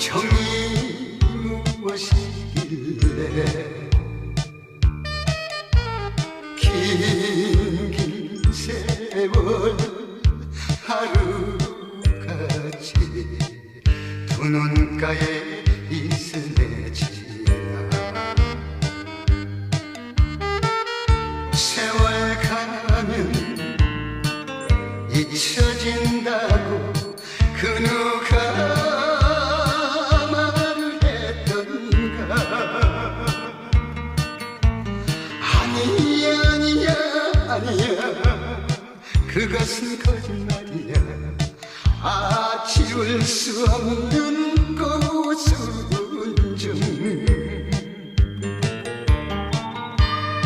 정이 무엇이길래 긴긴 세월 하루같이 두 눈가에 있으네 지나? 세월 가면 잊혀진 아니야 아니야 아니야. 그것은 거짓말이야. 아 지울 수 없는 고순정